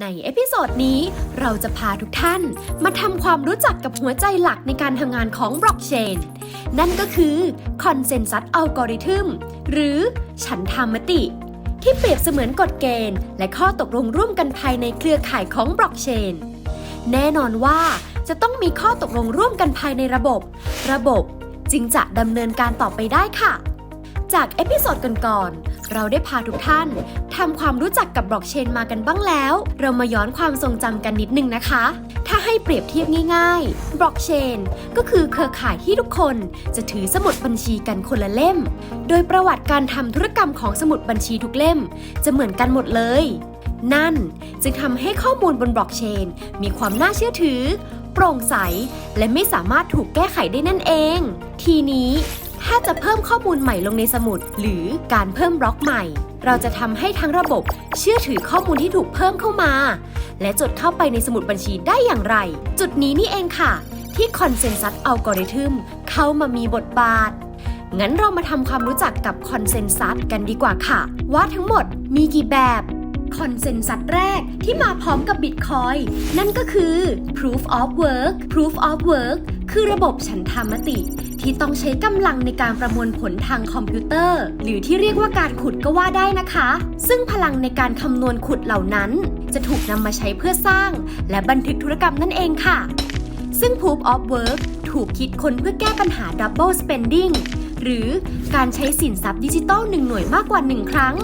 ในเอพิโซดนี้เราจะพาทุกท่านมาทำความรู้จักกับหัวใจหลักในการทำงานของบล็อกเชนนั่นก็คือคอนเซน s ั s อัลกอริทึมหรือฉันทามติ ที่เปรียบเสมือนกฎเกณฑ์ และข้อตกลงร่วมกันภายในเครือข่ายของบล็อกเชนแน่นอนว่าจะต้องมีข้อตกลงร่วมกันภายในระบบ ระบบจึงจะดำเนินการต่อไปได้ค่ะ จากเอพิโซดก่อนๆ เราได้พาทุกท่านทำความรู้จักกับบล็อกเชนมากันบ้างแล้ว เรามาย้อนความทรงจำกันนิดนึงนะคะ ถ้าให้เปรียบเทียบง่ายๆ บล็อกเชนก็คือเครือข่ายที่ทุกคนจะถือสมุดบัญชีกันคนละเล่ม โดยประวัติการทำธุรกรรมของสมุดบัญชีทุกเล่ม จะเหมือนกันหมดเลย นั่นจึงทำให้ข้อมูลบนบล็อกเชนมีความน่าเชื่อถือ โปร่งใส และไม่สามารถถูกแก้ไขได้นั่นเอง ทีนี้ ถ้าจะเพิ่มข้อมูลใหม่ลงในสมุด หรือการเพิ่มบล็อกใหม่ เราจะทำให้ทั้งระบบเชื่อถือข้อมูลที่ถูกเพิ่มเข้ามา และจดเข้าไปในสมุดบัญชีได้อย่างไร จุดนี้นี่เองค่ะ ที่คอนเซน s ั s อัลกอริทึมเข้ามามีบทบาท งั้นเรามาทำความรู้จักกับคอนเซน s ั s กันดีกว่าค่ะ ว่าทั้งหมดมีกี่แบบคอนเซน s ั s แรกที่มาพร้อมกับ Bitcoin นั่นก็คือ proof of work proof of work คือระบบฉันทามติ ที่ต้องใช้กำลังในการประมวลผลทางคอมพิวเตอร์ หรือที่เรียกว่าการขุดก็ว่าได้นะคะ ซึ่งพลังในการคำนวณขุดเหล่านั้น จะถูกนำมาใช้เพื่อสร้าง และบันทึกธุรกรรมนั่นเองค่ะ ซึ่ง Proof of Work ถูกคิดค้นเพื่อแก้ปัญหา Double Spending หรือการใช้สินทรัพย์ดิจิตอลหนึ่งหน่วยมากกว่า 1 ครั้ง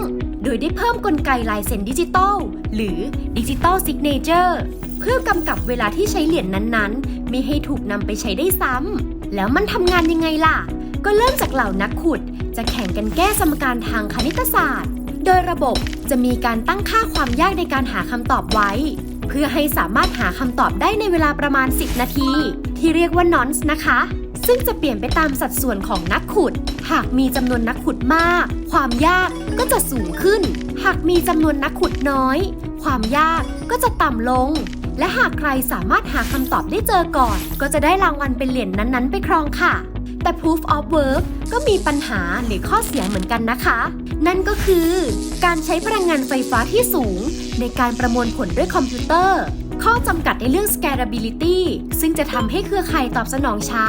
โดยได้เพิ่มกลไกลายเซ็นดิจิตอลหรือ Digital Signature เพื่อกำกับเวลาที่ใช้เหรียญนั้นๆ ไม่ให้ถูกนำไปใช้ได้ซ้ำ แล้วมันทำงานยังไงล่ะ ก็เริ่มจากเหล่านักขุด จะแข่งกันแก้สมการทางคณิตศาสตร์ โดยระบบจะมีการตั้งค่าความยากในการหาคำตอบไว้ เพื่อให้สามารถหาคำตอบได้ในเวลาประมาณ 10 นาที ที่เรียกว่า nonce นะคะ ซึ่งจะเปลี่ยนไปตามสัดส่วนของนักขุด หากมีจำนวนนักขุดมาก ความยากก็จะสูงขึ้น หากมีจำนวนนักขุดน้อย ความยากก็จะต่ำลง และหากใครสามารถหาคำตอบได้เจอก่อน ก็จะได้รางวัลเป็นเหรียญนั้นๆ ไปครองค่ะ แต่ proof of work ก็มีปัญหาหรือข้อเสียเหมือนกันนะคะ นั่นก็คือ การใช้พลังงานไฟฟ้าที่สูง ในการประมวลผลด้วยคอมพิวเตอร์ ข้อจำกัดในเรื่อง scalability ซึ่งจะทำให้เครือข่ายตอบสนองช้า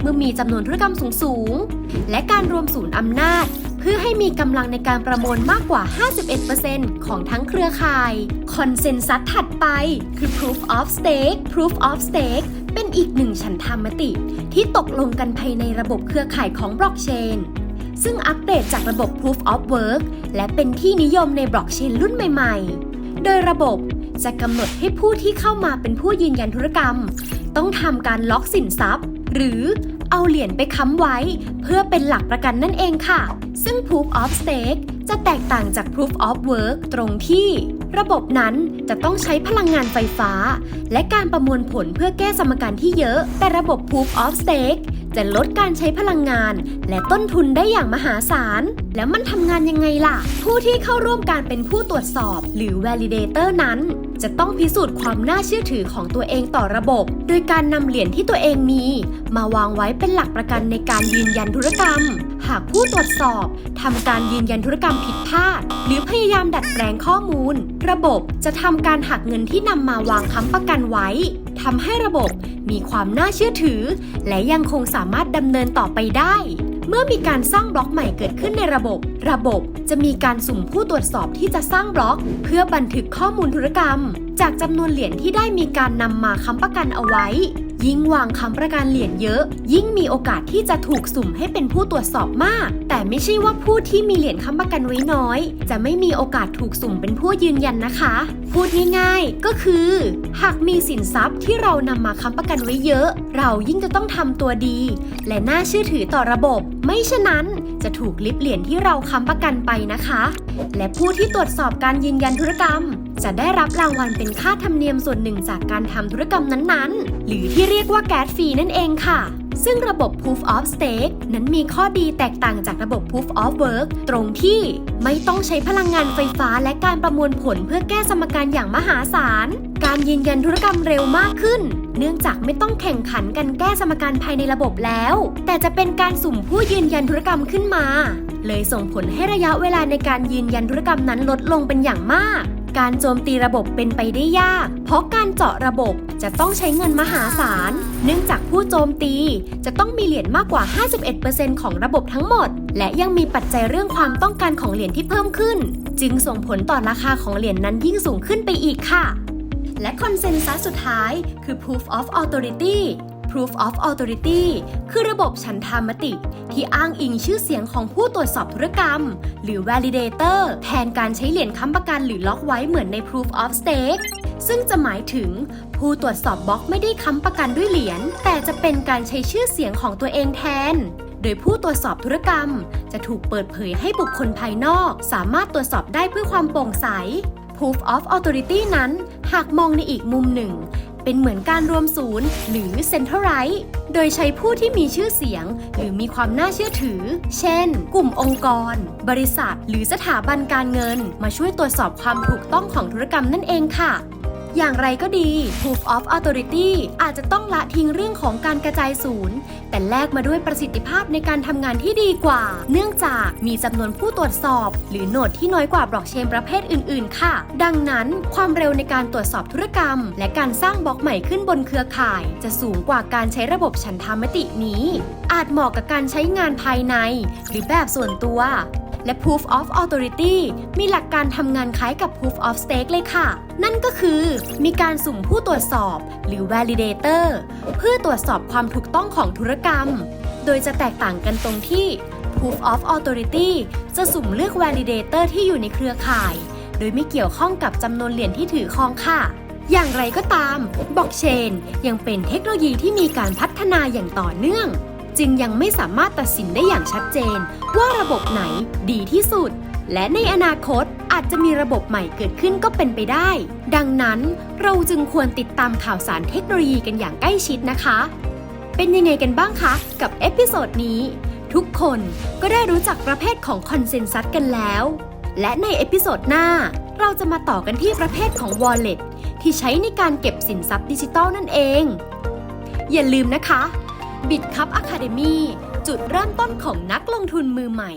เมื่อมีจำนวนธุรกรรมสูงๆ และการรวมศูนย์อำนาจเพื่อให้มีกำลังในการประมวลมากกว่า 51%ของทั้งเครือข่าย คอนเซน s ั s ถัด ไปคือ proof of stake proof of stake เป็นอีกหนึ่งฉันทามติ ที่ตกลงกันภายในระบบเครือข่ายของบล็อกเชนซึ่งอัปเดตจากระบบ proof of work และเป็นที่นิยมในบล็อกเชนรุ่นใหม่ ๆ โดยระบบจะกำหนดให้ผู้ที่เข้ามาเป็นผู้ยืนยันธุรกรรม ต้องทำการล็อกสินทรัพย์ หรือเอาเหรียญไปค้ำไว้ เพื่อเป็นหลักประกันนั่นเองค่ะ ซึ่ง proof of stake จะแตกต่างจาก proof of work ตรงที่ ระบบนั้นจะต้องใช้พลังงานไฟฟ้า และการประมวลผลเพื่อแก้สมการที่เยอะ แต่ระบบ proof of stake จะลดการใช้พลังงาน และต้นทุนได้อย่างมหาศาล แล้วมันทำงานยังไงล่ะ ผู้ที่เข้าร่วมการเป็นผู้ตรวจสอบ หรือ validator นั้น จะต้องพิสูจน์ความน่าเชื่อถือของตัวเองต่อระบบ โดยการนำเหรียญที่ตัวเองมี มาวางไว้เป็นหลักประกันในการยืนยันธุรกรรม หากผู้ตรวจสอบทำการยืนยันธุรกรรมผิดพลาด หรือพยายามดัดแปลงข้อมูล ระบบจะทำการหักเงินที่นำมาวางค้ำประกันไว้ทำให้ระบบมีความน่าเชื่อถือ และยังคงสามารถดำเนินต่อไปได้ เมื่อมีการสร้างบล็อกใหม่เกิดขึ้นในระบบ ระบบจะมีการสุ่มผู้ตรวจสอบที่จะสร้างบล็อก เพื่อบันทึกข้อมูลธุรกรรม จากจำนวนเหรียญที่ได้มีการนำมาค้ำประกันเอาไว้ ยิ่งวางคำประกันเหรียญเยอะ ยิ่งมีโอกาสที่จะถูกสุ่มให้เป็นผู้ตรวจสอบมาก ไม่ใช่ว่าผู้ที่มีเหรียญค้ำประกันไว้น้อย จะไม่มีโอกาสถูกสุ่มเป็นผู้ยืนยันนะคะ พูดง่ายๆ ก็คือ หากมีสินทรัพย์ที่เรานำมาค้ำประกันไว้เยอะ เรายิ่งจะต้องทำตัวดี และน่าเชื่อถือต่อระบบ ไม่ฉะนั้นจะถูกลิบเหรียญที่เราค้ำประกันไปนะคะ และผู้ที่ตรวจสอบการยืนยันธุรกรรม จะได้รับรางวัลเป็นค่าธรรมเนียมส่วนหนึ่งจากการทำธุรกรรมนั้นๆ หรือที่เรียกว่าแก๊สฟรีนั่นเองค่ะ ซึ่งระบบ Proof of Stake นั้นมีข้อดีแตกต่างจากระบบ Proof of Work ตรงที่ไม่ต้องใช้พลังงานไฟฟ้าและการประมวลผลเพื่อแก้สมการอย่างมหาศาล การยืนยันธุรกรรมเร็วมากขึ้น เนื่องจากไม่ต้องแข่งขันกันแก้สมการภายในระบบแล้ว แต่จะเป็นการสุ่มผู้ยืนยันธุรกรรมขึ้นมา เลยส่งผลให้ระยะเวลาในการยืนยันธุรกรรมนั้นลดลงเป็นอย่างมากการโจมตีระบบเป็นไปได้ยาก เพราะการเจาะระบบ จะต้องใช้เงินมหาศาล เนื่องจากผู้โจมตีจะต้องมีเหรียญมากกว่า 51%ของระบบทั้งหมด และยังมีปัจจัยเรื่องความต้องการของเหรียญที่เพิ่มขึ้น จึงส่งผลต่อราคาของเหรียญนั้นยิ่งสูงขึ้นไปอีกค่ะ และคอนเซนแซสสุดท้ายคือ proof of authority proof of authority คือระบบฉันทามติ ที่อ้างอิงชื่อเสียงของผู้ตรวจสอบธุรกรรม หรือ validator แทนการใช้เหรียญค้ำประกันหรือล็อกไว้เหมือนใน proof of stake ซึ่งจะหมายถึง ผู้ตรวจสอบบล็อกไม่ได้ค้ำประกันด้วยเหรียญแต่จะเป็นการใช้ชื่อเสียงของตัวเองแทน โดยผู้ตรวจสอบธุรกรรม จะถูกเปิดเผยให้บุคคลภายนอก สามารถตรวจสอบได้เพื่อความโปร่งใส Proof of Authority นั้น หากมองในอีกมุมหนึ่ง เป็นเหมือนการรวมศูนย์ หรือ Centralize โดยใช้ผู้ที่มีชื่อเสียง หรือมีความน่าเชื่อถือ เช่น กลุ่มองค์กร บริษัท หรือสถาบันการเงิน มาช่วยตรวจสอบความถูกต้องของธุรกรรมนั่นเองค่ะ อย่างไรก็ดี Proof of Authority อาจจะต้องละทิ้งเรื่องของการกระจายศูนย์ แต่แลกมาด้วยประสิทธิภาพในการทำงานที่ดีกว่า เนื่องจากมีจำนวนผู้ตรวจสอบ หรือโหนดที่น้อยกว่าบล็อกเชนประเภทอื่น ๆ ค่ะ ดังนั้นความเร็วในการตรวจสอบธุรกรรม และการสร้างบล็อกใหม่ขึ้นบนเครือข่าย จะสูงกว่าการใช้ระบบฉันทามตินี้ อาจเหมาะกับการใช้งานภายใน หรือแบบส่วนตัว และ Proof of Authority มีหลักการทำงานคล้ายกับ Proof of Stake เลยค่ะ นั่นก็คือมีการสุ่มผู้ตรวจสอบ หรือ Validator เพื่อตรวจสอบความถูกต้องของธุรกรรม โดยจะแตกต่างกันตรงที่ Proof of Authority จะสุ่มเลือก Validator ที่อยู่ในเครือข่าย โดยไม่เกี่ยวข้องกับจำนวนเหรียญที่ถือครองค่ะอย่างไรก็ตามบล็อกเชนยังเป็นเทคโนโลยีที่มีการพัฒนาอย่างต่อเนื่อง จึงยังไม่สามารถตัดสินได้อย่างชัดเจน ว่าระบบไหนดีที่สุด และในอนาคตอาจจะมีระบบใหม่เกิดขึ้นก็เป็นไปได้ ดังนั้นเราจึงควรติดตามข่าวสารเทคโนโลยีกันอย่างใกล้ชิดนะคะ เป็นยังไงกันบ้างคะ กับเอพิโซดนี้ ทุกคนก็ได้รู้จักประเภทของคอนเซน s ัสกันแล้ว และในเอพิโซดหน้า เราจะมาต่อกันที่ประเภทของ Wallet ที่ใช้ในการเก็บสินทรัพย์ดิจิทัลนั่นเอง อย่าลืมนะคะ บิ t คับอะคาเดมีจุดเริ่มต้นของนักลงทุนมือใหม่